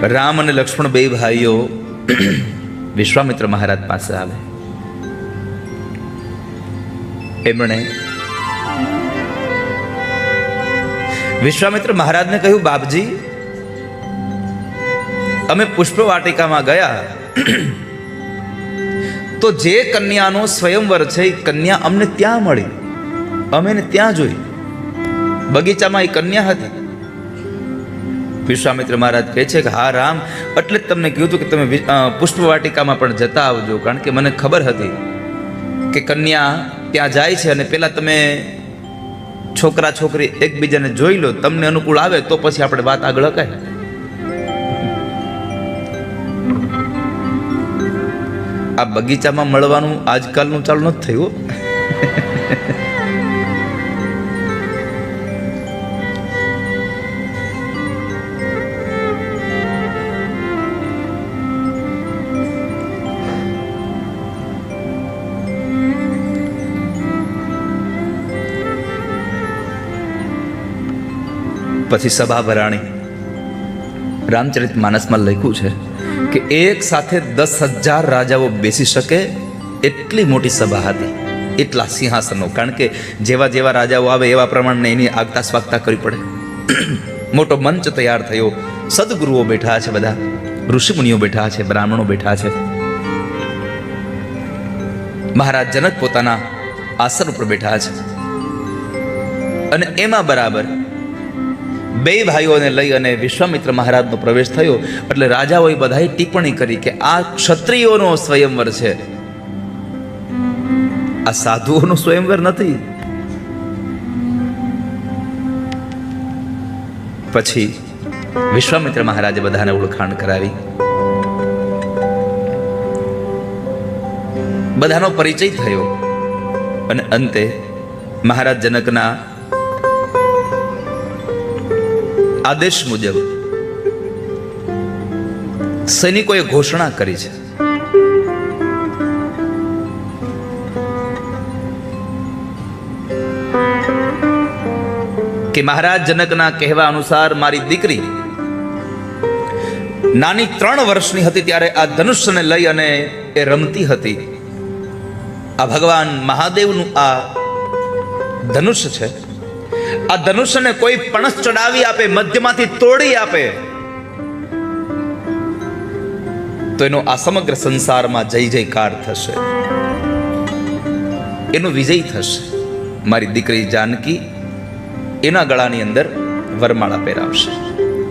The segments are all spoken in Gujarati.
રામ અને લક્ષ્મણ બે ભાઈઓ વિશ્વામિત્ર મહારાજ પાસે આવે. એમણે વિશ્વામિત્ર મહારાજને કહ્યું, બાપજી, અમે પુષ્પ વાટિકામાં ગયા. તો જે કન્યાનો સ્વયંવર છે, એ કન્યા અમને ત્યાં મળી. અમે ત્યાં જોઈ. બગીચામાં એ કન્યા હતી. વિશ્વામિત્ર મહારાજ કહે છે કે, હા, રામ, એટલે જ તમને કીધું કે તમે પુષ્પવાટિકામાં પુષ્પ વાટિકામાં પણ જતા આવજો. કારણ કે મને ખબર હતી કે કન્યા ત્યાં જાય છે અને પહેલાં તમે છોકરા, છોકરી એકબીજાને જોઈ લો, તમને અનુકૂળ આવે તો પછી આપણે વાત આગળ હકાય. આ બગીચામાં મળવાનું આજકાલનું ચાલુ નથી થયું. પછી સભા ભરાણી રામચરિત માનસમાં લખ્યું છે કે એક સાથે દસ હજાર રાજાઓ બેસી શકે એટલી મોટી સભા હતી, એટલા સિંહાસનો. કારણ કે જેવા જેવા રાજાઓ આવે એવા પ્રમાણે એની આગતા સ્વાગતા કરવી પડે. મોટો મંચ તૈયાર થયો. સદગુરુઓ બેઠા છે બધા. ઋષિમુનિઓ બેઠા છે, બ્રાહ્મણો બેઠા છે. મહારાજ જનક પોતાના આસન ઉપર બેઠા છે. અને એમાં બરાબર બે ભાઈઓને લઈ અને વિશ્વામિત્ર મહારાજનો પ્રવેશ થયો. એટલે રાજાઓએ બધાએ ટિપ્પણી કરી કે આ ક્ષત્રિયોનો સ્વયંવર છે. આ સાધુઓનો સ્વયંવર નથી. પછી વિશ્વામિત્ર મહારાજે બધાને ઓળખાણ કરાવી. બધાનો પરિચય થયો. અને અંતે મહારાજ જનકના આદેશ મુજબ સૈનિકોએ ઘોષણા કરી છે. કે મહારાજ જનકના કહેવા અનુસાર મારી દીકરી નાની ત્રણ વર્ષની હતી ત્યારે આ ધનુષ્યને લઈ અને એ રમતી હતી. આ ભગવાન મહાદેવનું આ ધનુષ્ય છે. આ ધનુષ્યને કોઈ પણસ ચડાવી આપે, મધ્યમાંથી તોડી આપે. તો એનો આ સમગ્ર સંસારમાં જય જયકાર થશે. એનો વિજય થશે. મારી દીકરી જાનકી એના ગળાની અંદર વરમાળા પહેરાવશે.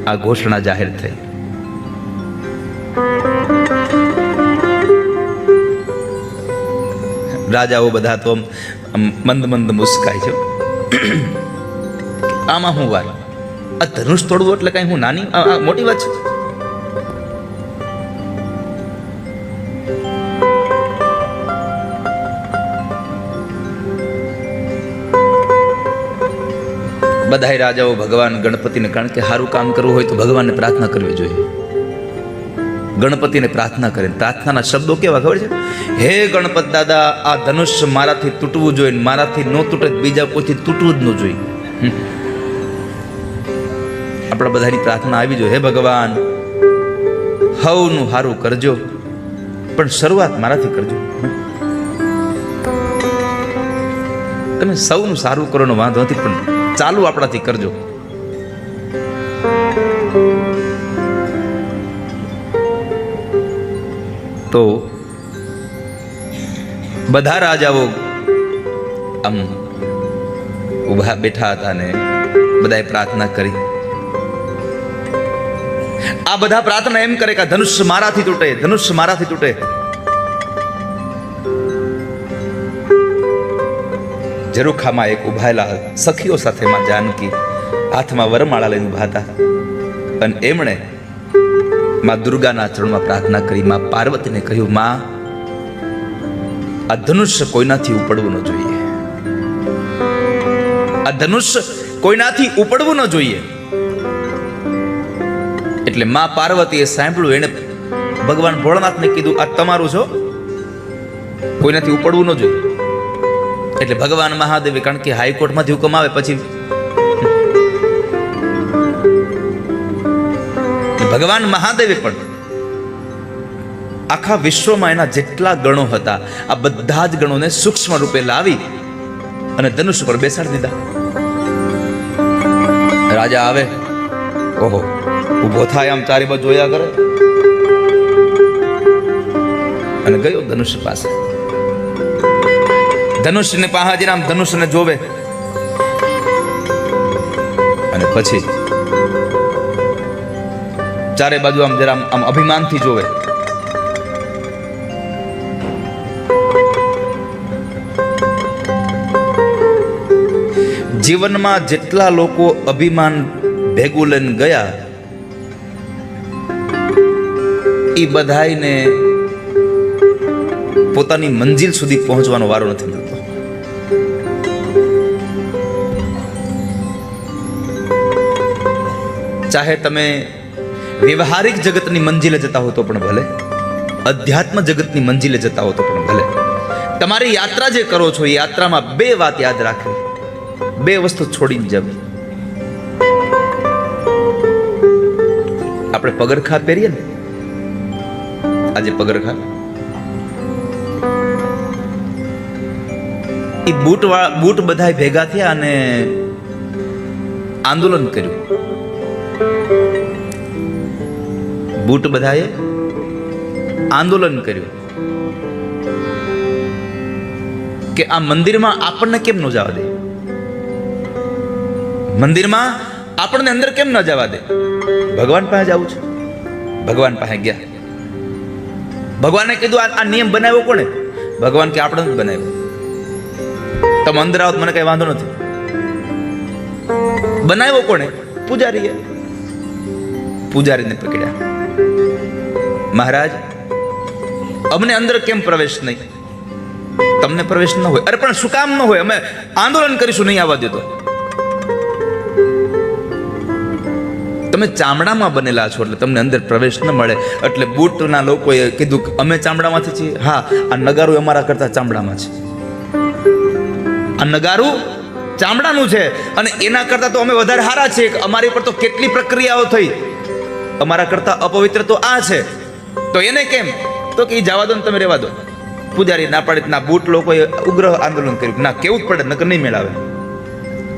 આ ઘોષણા જાહેર થઈ. રાજાઓ બધા તો મંદ મંદ મુસ્કાય છે. આમાં હું વાર? આ ધનુષ તોડવું એટલે કઈ હું નાની? મોટી વાત છે? બધાય રાજાઓ ભગવાન ગણપતિને કારણ કે સારું કામ કરવું હોય તો ભગવાનને પ્રાર્થના કરવી જોઈએ. ગણપતિને પ્રાર્થના કરે પ્રાર્થનાના શબ્દો કેવા ખબર છે? હે ગણપત દાદા, આ ધનુષ્ય મારાથી તૂટવું જોઈએ મારાથી ન તૂટે બીજા કોઈથી તૂટવું જ ન જોઈએ. આપણા બધાની પ્રાર્થના આવી જો હે ભગવાન, હવનું હારું કરજો, પણ શરૂઆત મારાથી કરજો. તમે સૌનું સારું કરવાનો વાંધો નથી, પણ ચાલુ આપણાથી કરજો. તો બધા રાજાઓ આમ ઊભા બેઠા હતા ને બધાએ પ્રાર્થના કરી. આ બધા પ્રાર્થના એમ કરે કે ધનુષ ધનુષ્ય મારાથી તૂટે ધનુષ્ય મારાથી તૂટે. જરૂખામાં એક ઉભાયેલા સખીઓ સાથે માં જાનકી હાથમાં વરમાળા લઈને ઊભા હતા. અને એમણે માં દુર્ગાના ચરણમાં પ્રાર્થના કરી, માં પાર્વતીને કહ્યું, માં, આ ધનુષ્ય કોઈનાથી ઉપડવું ન જોઈએ. આ ધનુષ્ય કોઈનાથી ઉપડવું ન જોઈએ. એટલે મા પાર્વતીએ સાંભળ્યું એને ભગવાન ભોળનાથને કીધું, આ તમારું છો કોઈનાથી ઉપડવું ન જોઈએ. એટલે ભગવાન મહાદેવે, કારણ કે હાઈકોર્ટમાંથી હુકમ આવે પછી ભગવાન મહાદેવે પણ આખા વિશ્વમાં એના જેટલા ગણો હતા, આ બધા જ ગણોને સૂક્ષ્મ રૂપે લાવી અને ધનુષ ઉપર બેસાડી દીધા. રાજા આવે. ઓહો. ઊભો થાય આમ ચારે બાજુ જોયા કરે. અને ગયો ધનુષ પાસે. ધનુષને પાસે આમ ધનુષને જોવે. અને પછી ચારે બાજુ આમ જરા આમ- આમ અભિમાનથી જોવે. જીવનમાં જેટલા લોકો અભિમાન ભેગું લઈને ગયા એ બધાને પોતાની મંજિલ સુધી પહોંચવાનો વારો નથી મળતો. ચાહે તમે વ્યવહારિક જગતની મંજિલે જતા હો તો પણ ભલે, અધ્યાત્મ જગતની મંજિલે જતા હો તો પણ ભલે. તમારી યાત્રા જે કરો છો, એ યાત્રામાં બે વાત યાદ રાખવી. બે વસ્તુ છોડીને જવી. આપણે પગરખા પહેરીએ ને? આજે પગરખા એ બૂટ બૂટ બધા ભેગા થયા અને આંદોલન કર્યું. બૂટ બધાએ આંદોલન કર્યું. કે આ મંદિરમાં આપણને કેમ ન જવા દે? મંદિરમાં આપણને અંદર કેમ ન જવા દે? ભગવાન પાસે જવું છે. ભગવાન પાસે ગયા. ભગવાને કીધું, આ નિયમ બનાવ્યો કોણે? ભગવાન કે, આપણે જ બનાવ્યો. તમે અંદર આવો મને કઈ વાંધો નથી. બનાવ્યો કોણે? પૂજારીએ. પૂજારીને પકડ્યા. મહારાજ, અમને અંદર કેમ પ્રવેશ નહીં? તમને પ્રવેશ ન હોય. અરે, પણ શું કામ ન હોય? અમે આંદોલન કરીશું, નહીં આવવા દેતો તમે ચામડામાં બનેલા છો એટલે તમને અંદર પ્રવેશ ન મળે. એટલે બૂટના લોકોએ કીધું કે અમે ચામડામાંથી છીએ. હા, આ નગારું અમારા કરતા ચામડામાં છે. આ નગારું ચામડાનું છે અને એના કરતા તો અમે વધારે હારા છીએ અમારી પર તો કેટલી પ્રક્રિયાઓ થઈ. અમારા કરતા અપવિત્ર તો આ છે. તો એને કેમ? તો કે એ જવા દો ને તમે રહેવા દો. પૂજારી ના પાડે ના બૂટ લોકોએ ઉગ્ર આંદોલન કર્યું. ના, કેવું જ પડે, નકર નહીં મેળાવે.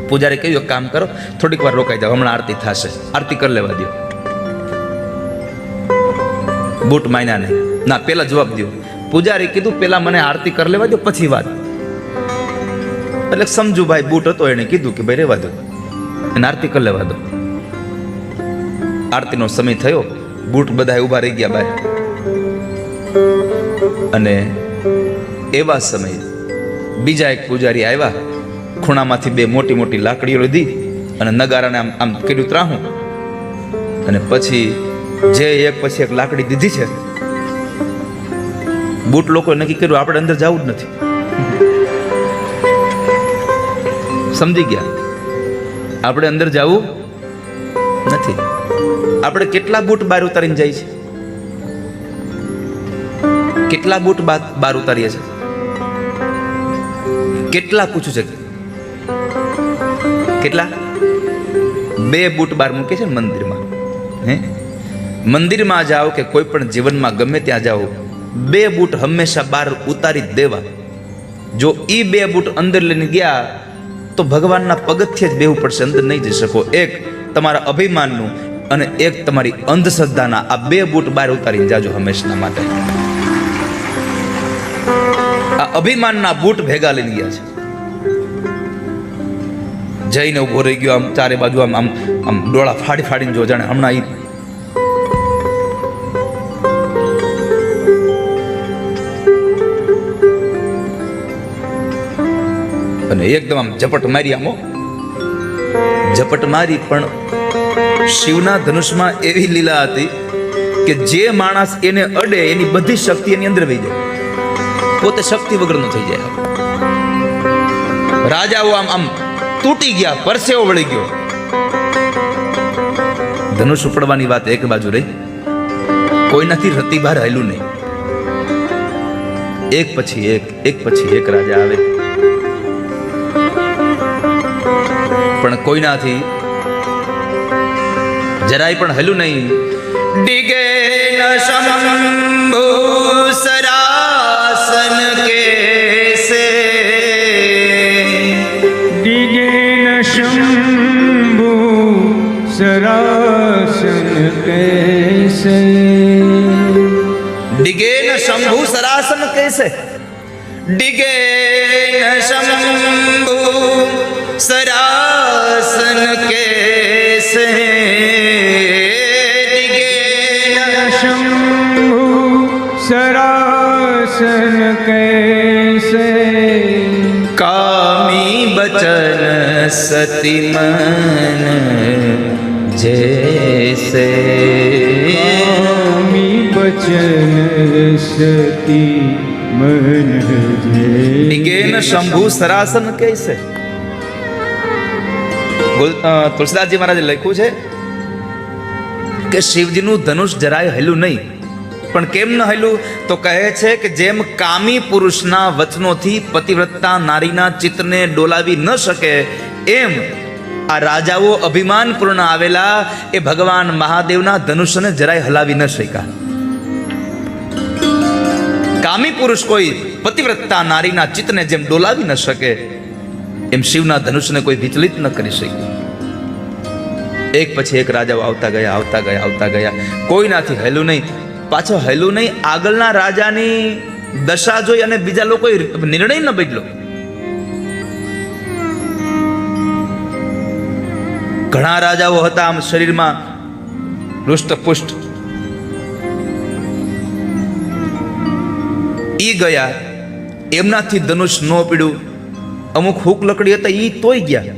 પૂજારી કહ્યું, એક કામ કરો, થોડીક વાર રોકાઈ જાઓ, હમણાં આરતી થશે. આરતી કરી લેવા દો બૂટ માયના નહીં ના, પેલા જવાબ દો પૂજારી કીધું, પેલા મને આરતી કરી લેવા દો પછી વાત. એટલે સમજુ ભાઈ બૂટ હતો, એને કીધું કે, ભાઈ રહેવા દો અને આરતી કરી લેવા દો આરતીનો સમય થયો, બૂટ બધા ઊભા રહી ગયા ભાઈ અને એવા સમયે બીજા એક પૂજારી આવ્યા ખૂણામાંથી બે મોટી મોટી લાકડીઓ લીધી અને નગારાને આમ આમ કર્યું ત્રાહું. અને પછી જે એક પછી એક લાકડી દીધી છે, બૂટ લોકોએ નક્કી કર્યું, આપણે અંદર જવું જ નથી. સમજી ગયા. આપણે અંદર જવું નથી. આપણે કેટલા બૂટ બહાર ઉતારીને જાય છે? કેટલા બૂટ બહાર ઉતારીએ છીએ કેટલા પૂછું છે? કેટલા? બે બૂટ બાર મૂકે છે મંદિરમાં. હે? મંદિરમાં જાઓ કે કોઈ પણ જીવનમાં ગમે ત્યાં જાઓ, બે બૂટ હંમેશા બહાર ઉતારી દેવા. જો એ બે બૂટ અંદર લઈને ગયા, તો ભગવાનના પગથિયે જ બેવું પડશે, અંદર નહીં જઈ શકો. એક તમારા અભિમાનનું અને એક તમારી અંધશ્રદ્ધાના આ બે બૂટ બહાર ઉતારીને જાજો હંમેશના માટે. આ અભિમાનના બૂટ ભેગા લઈને ગયા છે. જઈને ઊભો રહી ગયો. આમ ચારે બાજુ આમ આમ આમ ડોળા ફાડી ફાડીને જો જાણે હમણાં ઈ અને એકદમ આમ ઝપટ મારી આમો ઝપટ મારી, પણ શિવના ધનુષમાં એવી લીલા હતી કે જે માણસ એને અડે, એની બધી શક્તિ એની અંદર વહી જાય. પોતે શક્તિ વગરનો થઈ જાય. રાજાઓ આમ આમ તૂટી ગયા પરસેવો વળી ગયો. ધનુષ ઉપડવાની વાત એક બાજુ રહી. કોઈનાથી રતિભાર હાલ્યું નહીં. એક પછી એક એક પછી એક રાજા આવે. પણ કોઈનાથી જરાય પણ હલ્યું નહીં. ડીગે સાથે છે ડિગે શંભુ સરાસન કે સે ડિગે શંભુ સરાસન કે સે કામી બચન સતિમન જૈસે કામી બચન સતી નિગેન શંભુ સરાસન કૈસે તુલસીદાસજી મહારાજે લખ્યું છે કે શિવજીનું ધનુષ જરાય હેલું નહીં. પણ કેમ ન હેલું? તો કહે છે કે જેમ કામી પુરુષના વચનોથી પતિવ્રતા નારીના ચિત્તને ડોલાવી ન શકે, એમ આ રાજાઓ અભિમાનપૂર્ણ આવેલા એ ભગવાન મહાદેવના ધનુષ્યને જરાય હલાવી ન શક્યા. કામી પુરુષ કોઈ પતિવ્રતા નારીના ચિત્તને જેમ ડોલાવી ન શકે, એમ શિવના ધનુષને કોઈ વિચલિત ન કરી શકે. એક પછી એક રાજાઓ આવતા ગયા આવતા ગયા આવતા ગયા. કોઈનાથી હેલું નહીં. પાછો હેલું નહીં, આગળના રાજાની દશા જોઈ અને બીજા લોકોએ નિર્ણય ન બદલો. ઘણા રાજાઓ હતા આમ શરીરમાં હૃષ્ટપુષ્ટ ઈ ગયા. એમનાથી ધનુષ ન પીડ્યું. અમુક હુક લકડી હતા, ઈ તોય ગયા.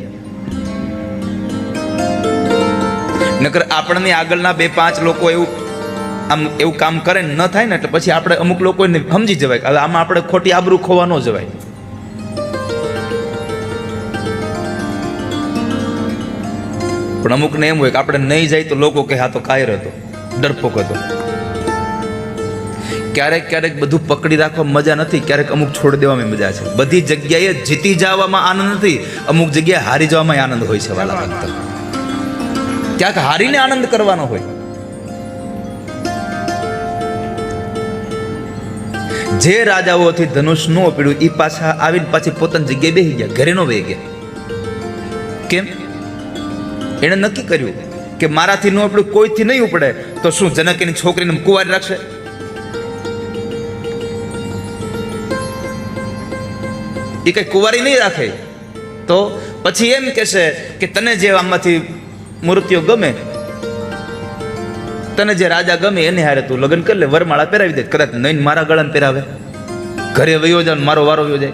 નકર આપણને આગળના બે પાંચ લોકો એવું આમ એવું કામ કરે ન થાય ને, એટલે પછી આપણે અમુક લોકોને સમજી જવાય હવે આમાં આપણે ખોટી આબરૂ ખોવા ન જવાય. પણ અમુકને એમ હોય કે આપણે નહીં જાય તો લોકો કહે હા તો કાયર હતો, ડરપોક હતો. ક્યારેક ક્યારેક બધું પકડી રાખવા મજા નથી, ક્યારેક અમુક છોડી દેવામાં મજા છે. બધી જગ્યાએ જીતી જવામાં આનંદ નથી, અમુક જગ્યાએ હારી જવામાં આનંદ હોય છે વાલા ભક્ત ક્યાંક હારીને આનંદ કરવાનો હોય. જે રાજાઓથી ધનુષ ન પીડ્યું એ પાછા આવીને પાછી પોતાની જગ્યાએ બેસી ગયા, ઘરે નો વહી ગયા. કેમ? એણે નક્કી કર્યું કે મારાથી ન ઉપડ્યું કોઈથી નહીં ઉપડે, તો શું જનક એની છોકરીને કુંવારી રાખશે? એ કંઈ કુંવારી નહીં રાખે. તો પછી એમ કહેશે કે તને જે આમાંથી મૂર્તિઓ ગમે, તને જે રાજા ગમે એને હારે તું લગ્ન કરી લે, વરમાળા પહેરાવી દે. કદાચ નહીં મારા ગળાને પહેરાવે. ઘરે વયો જાય મારો વારો વયો જાય.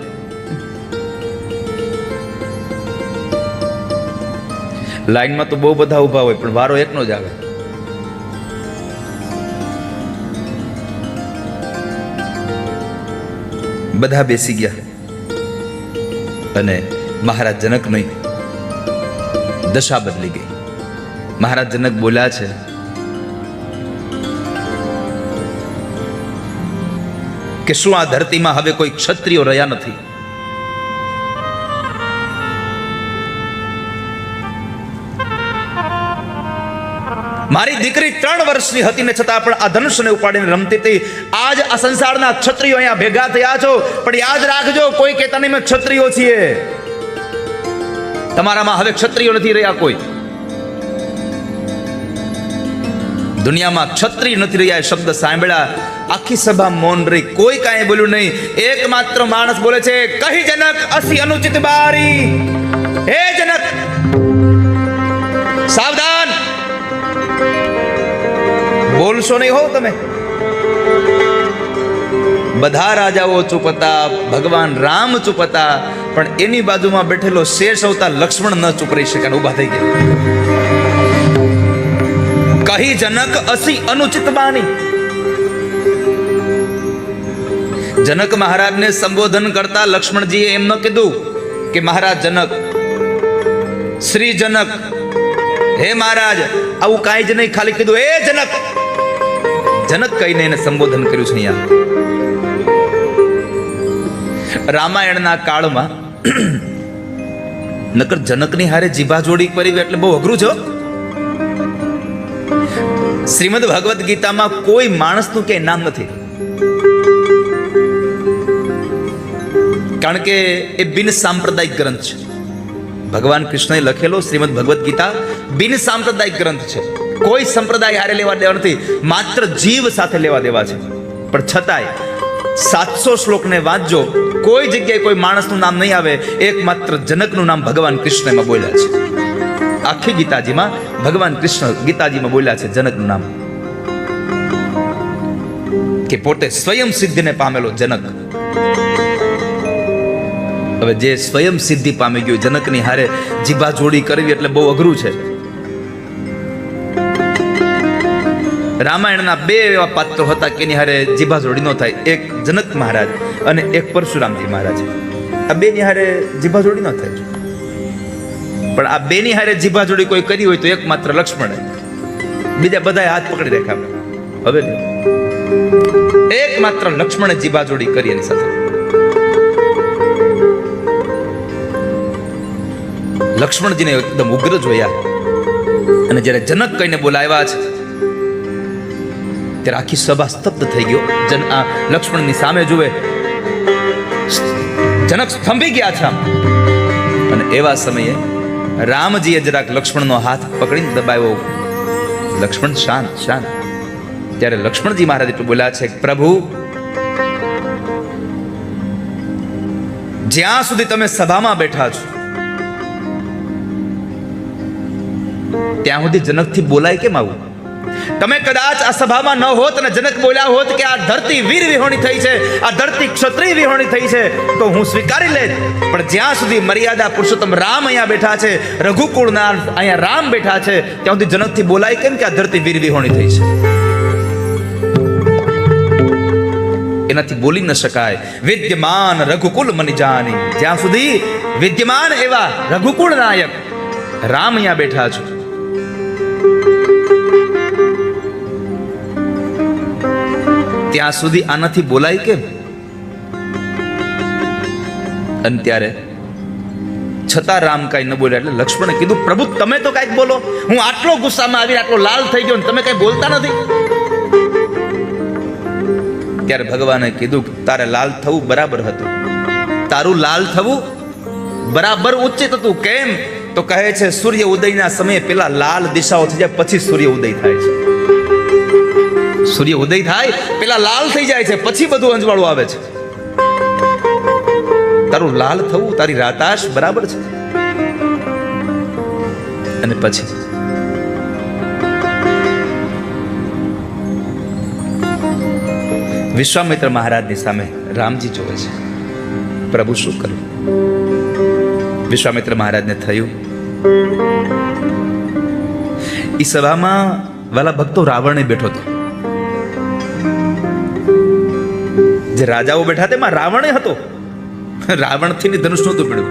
લાઈનમાં તો બહુ બધા ઊભા હોય, પણ વારો એકનો જ આવે. બધા બેસી ગયા. અને મહારાજ જનક નહીં. દશા બદલી ગઈ. મહારાજ જનક બોલ્યા છે, કે શું આ ધરતીમાં હવે કોઈ ક્ષત્રિયો રહ્યા નથી? મારી દીકરી ત્રણ વર્ષની હતી ને છતાં પણ આ ધનુષને ઉપાડીને રમતી હતી. આજ આ સંસારના ક્ષત્રિયો અહીંયા ભેગા થયા છો. પણ યાદ રાખજો, કોઈ કહેતા નહીં મેં છીએ. તમારામાં હવે ક્ષત્રિયો નથી રહ્યા કોઈ. દુનિયામાં ક્ષત્રિય નથી રહ્યા શબ્દ સાંભળ્યા. આખી સભા મૌન રહી. કોઈ કાંઈ બોલ્યું નહીં. એકમાત્ર માણસ બોલે છે, કહી જનક, અસી અનુચિત બારી. હે જનક! સાવધાન! બોલશો નહીં હો તમે. બધા રાજાઓ ચૂપ હતા ભગવાન રામ ચૂપ હતા પણ એની બાજુમાં બેઠેલો શેષ અવતાર લક્ષ્મણ ન ચૂપ રહી શક્યા ઊભા થઈ ગયા. કહી જનક અસી અનુચિત બાની. જનક મહારાજને સંબોધન કરતા લક્ષ્મણજીએ એમ ન કીધું કે મહારાજ જનક, શ્રી જનક, હે મહારાજ, આવું કાંઈ જ નહીં, ખાલી કીધું, એ જનક જનક કહીને એને સંબોધન કર્યું છે અહીંયા. રામાયણના કાળમાં નકર જનકની હારે જીભા જોડી કરી એટલે બહુ અઘરું છે. શ્રીમદ ભગવદ્ ગીતામાં કોઈ માણસનું ક્યાંય નામ નથી. કારણ કે એ બિન સાંપ્રદાયિક ગ્રંથ છે. ભગવાન કૃષ્ણએ લખેલો શ્રીમદ ભગવદ્ ગીતા બિન સાંપ્રદાયિક ગ્રંથ છે. કોઈ સંપ્રદાય હારે લેવા દેવા નથી. માત્ર જીવ સાથે લેવા દેવા છે. પણ છતાંય સાતસો શ્લોકને વાંચજો. કોઈ જગ્યાએ કોઈ માણસનું નામ નહીં આવે. એકમાત્ર જનકનું નામ ભગવાન કૃષ્ણમાં બોલ્યા છે. આખી ગીતાજીમાં ભગવાન કૃષ્ણ ગીતાજીમાં બોલ્યા છે જનકનું નામ. કે પોતે સ્વયં સિદ્ધિને પામેલો જનક. હવે જે સ્વયં સિદ્ધિ પામી ગયું જનકની હારે જીભા જોડી કરવી એટલે બહુ અઘરું છે. રામાયણના બે એવા પાત્રો હતા કે એની હારે જીભા જોડી ન થાય. એક જનક મહારાજ અને એક પરશુરામજી મહારાજ. આ બે ની હારે જીભા જોડી ન થાય. પણ આ બેની હારે જીભા જોડી કોઈ કરી હોય તો એકમાત્ર લક્ષ્મણ. બીજા બધા હાથ પકડી રાખ્યા હવે એકમાત્ર લક્ષ્મણે જીભા જોડી કરી એની સાથે. લક્ષ્મણજીને એકદમ ઉગ્ર જોયા. અને જ્યારે જનક કહીને બોલાવ્યા છે ત્યારે આખી સભા સ્તબ્ધ થઈ ગયો જન આ લક્ષ્મણની સામે જુએ જનક સ્તંભી ગયા છે અને એવા સમયે રામજીએ જરાક લક્ષ્મણનો હાથ પકડીને દબાવ્યો. લક્ષ્મણ શાંત શાંત. ત્યારે લક્ષ્મણજી મહારાજ એટલું બોલ્યા છે પ્રભુ, જ્યાં સુધી તમે સભામાં બેઠા છો, ત્યાં સુધી જનકથી બોલાય કેમ આવું? તમે કદાચ આ સભામાં ન હોત અને જનક બોલ્યા હોત કે આ ધરતી વીર વિહોણી થઈ છે, આ ધરતી ક્ષત્રિય વિહોણી થઈ છે, તો હું સ્વીકારી લેત. પણ જ્યાં સુધી મર્યાદા પુરુષોત્તમ રામ અહીંયા બેઠા છે, રઘુકુળના અહીંયા રામ બેઠા છે, ત્યાં સુધી જનકથી બોલાય કેમ કે આ ધરતી વીર વિહોણી થઈ છે? એનાથી બોલી ન શકાય. વિદ્યમાન રઘુકુલ મની જાની. જ્યાં સુધી વિદ્યમાન એવા રઘુકુળ નાયક રામ અહીંયા બેઠા છો ત્યાં સુધી આનાથી બોલાય કેમ? અને ત્યારે છતાં રામ કાંઈ ન બોલ્યા એટલે લક્ષ્મણે કીધું, પ્રભુ, તમે તો કાંઈક બોલો. હું આટલો ગુસ્સામાં આવી આટલો લાલ થઈ ગયો તમે કઈ બોલતા નથી. ત્યારે ભગવાને કીધું તારે લાલ થવું બરાબર હતું. તારું લાલ થવું બરાબર ઉચિત હતું. કેમ? તો કહે છે, સૂર્ય ઉદયના સમયે પેલા લાલ દિશાઓ થઈ જાય પછી સૂર્ય ઉદય થાય છે. સૂર્ય ઉદય થાય, પેલા લાલ થઈ જાય છે, પછી બધું અંજવાળું આવે છે. તારું લાલ થવું, તારી રાતાશ બરાબર છે. અને પછી? વિશ્વામિત્ર મહારાજની સામે રામજી જોવે છે. પ્રભુ શું કરું? વિશ્વામિત્ર મહારાજને થયું એ સભામાં વાલા ભક્તો રાવણે બેઠો હતો. જે રાજાઓ બેઠા તેમાં રાવણે હતો. રાવણથી ધનુષ નહોતું પડ્યું.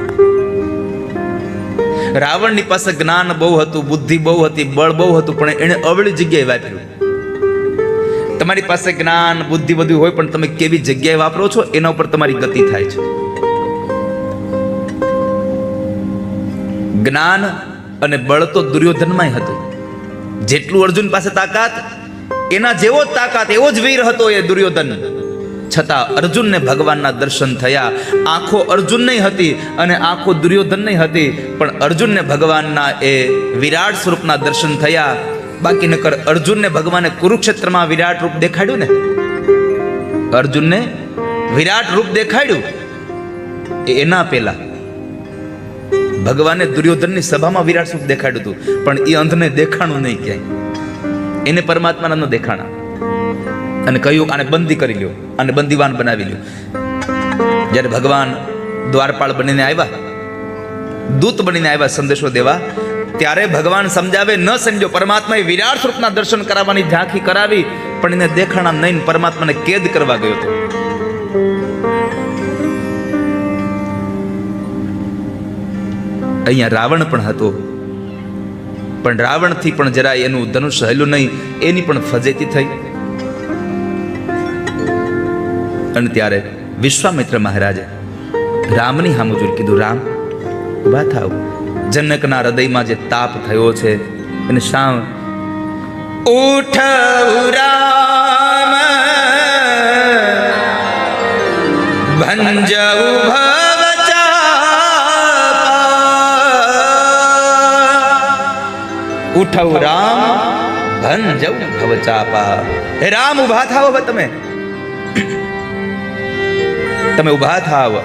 રાવણની પાસે જ્ઞાન બહુ હતું, બુદ્ધિ બહુ હતી, બળ બહુ હતું, પણ એણે અવળી જગ્યાએ વાપર્યું. તમારી પાસે જ્ઞાન, બુદ્ધિ બધું હોય, પણ તમે કેવી જગ્યાએ વાપરો છો, એના ઉપર તમારી ગતિ થાય છે. જ્ઞાન અને બળ તો દુર્યોધનમાંય હતું. જેટલું અર્જુન પાસે તાકાત, એના જેવો જ તાકાત, એવો જ વીર હતો એ દુર્યોધન. છતાં અર્જુનને ભગવાનના દર્શન થયા. આંખો અર્જુન નહીં હતી અને આંખો દુર્યોધન નહીં હતી, પણ અર્જુનને ભગવાનના એ વિરાટ સ્વરૂપના દર્શન થયા. બાકી નકર અર્જુનને ભગવાને કુરુક્ષેત્રમાં વિરાટ રૂપ દેખાડ્યું ને? અર્જુનને વિરાટ રૂપ દેખાડ્યું? એના પહેલા ભગવાને દુર્યોધનની સભામાં વિરાટ સ્વરૂપ દેખાડ્યું હતું, પણ એ અંધને દેખાણું નહીં ક્યાંય. એને પરમાત્માના ન દેખાણા. અને કહ્યું આને બંદી કરી લ્યો અને બંદીવાન બનાવી લ્યો. જ્યારે ભગવાન દ્વારપાળ બનીને આવ્યા, દૂત બનીને આવ્યા સંદેશો દેવા, ત્યારે ભગવાન સમજાવે, ન સમજો, પરમાત્માએ વિરાટ સ્વરૂપના દર્શન કરાવવાની ઝાંખી કરાવી, પણ એને દેખાણા નહીં પરમાત્માને કેદ કરવા ગયો હતો. અહીંયા રાવણ પણ હતો. પણ રાવણથી પણ જરા એનું ધનુષ હલ્યું નહીં, એની પણ ફજેતી થઈ. અને ત્યારે વિશ્વામિત્ર મહારાજે રામની હામુજુર કીધું, રામ ઊભા થાવ જનકના હૃદયમાં જે તાપ થયો છે એને શામ ઉઠ રામ. ભંજવ ઉઠવ રામ. ભંજવ ભવચાપા. રામ ઊભા થાવ તમે. તમે ઊભા થાવ.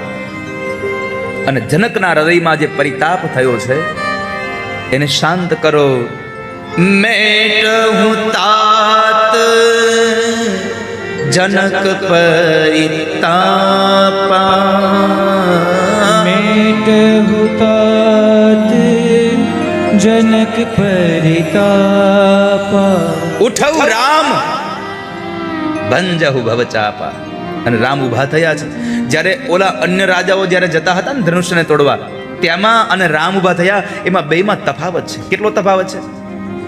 અને જનકના હૃદયમાં જે પરિતાપ થયો છે એને શાંત કરો. મેટ હું તાત જનક પરિતાપા. મેટ જનક પરિતાપા. ઉઠવ રામ ભંજહુ ભવચાપા અને રામ ઊભા થયા છે. જ્યારે ઓલા અન્ય રાજાઓ જ્યારે જતા હતા ને ધનુષ્યને તોડવા તેમાં અને રામ ઊભા થયા, એમાં બેમાં તફાવત છે. કેટલો તફાવત છે?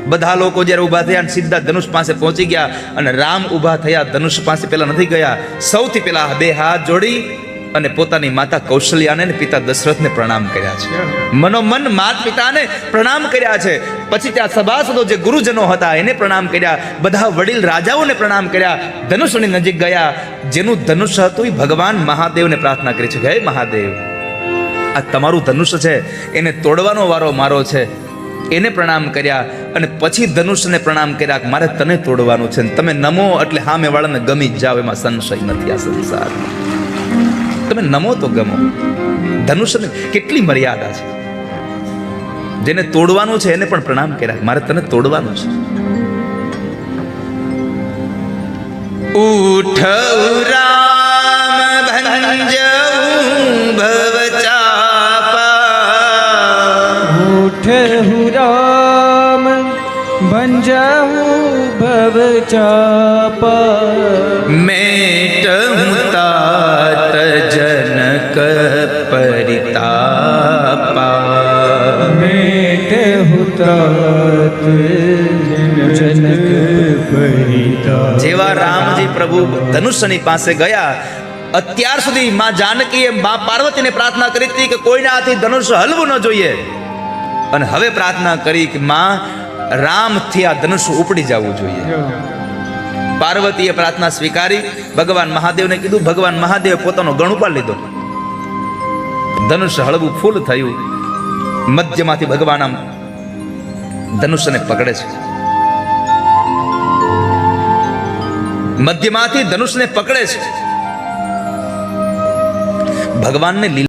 બધા લોકો જ્યારે ઊભા થયા અને સીધા ધનુષ પાસે પહોંચી ગયા અને રામ ઊભા થયા, ધનુષ પાસે પેલા નથી ગયા. સૌથી પેલા બે હાથ જોડી અને પોતાની માતા કૌશલ્યાને અને પિતા દશરથને પ્રણામ કર્યા છે. મનોમન માત પિતાને પ્રણામ કર્યા છે. પછી ત્યાં સભાસદો જે ગુરુજનો હતા, એને પ્રણામ કર્યા. બધા વડીલ રાજાઓને પ્રણામ કર્યા. ધનુષની નજીક ગયા. જેનું ધનુષ હતું એ ભગવાન મહાદેવને પ્રાર્થના કરી છે. હે મહાદેવ, આ તમારું ધનુષ છે. એને તોડવાનો વારો મારો છે. એને પ્રણામ કર્યા અને પછી ધનુષને પ્રણામ કર્યા મારે તને તોડવાનું છે. તમે નમો એટલે સામે વાળાને ગમી જાવ, એમાં સંશય નથી આ સંસારમાં. તમે નમો તો ગમો. ધનુષ કેટલી મર્યાદા છે. જેને તોડવાનું છે એને પણ પ્રણામ કર્યા. મારે તને તોડવાનું છે. ભવ રામ મેટ જેવા રામજી પ્રભુ ધનુષ્યની પાસે ગયા અત્યાર સુધી માં જાનકીએ માં પાર્વતીને પ્રાર્થના કરી હતી કે કોઈના હાથી ધનુષ્ય હલવું ન જોઈએ. અને હવે પ્રાર્થના કરી કે માં રામથી આ ધનુષ્ય ઉપડી જવું જોઈએ. પાર્વતીએ પ્રાર્થના સ્વીકારી ભગવાન મહાદેવને કીધું ભગવાન મહાદેવે પોતાનો ગણ ઉપાડ લીધો. ધનુષ્ય હળવું ફૂલ થયું. મધ્યમાંથી ભગવાન આમ ધનુષ્યને પકડે છે. મધ્યમાંથી ધનુષને પકડે છે. ભગવાનને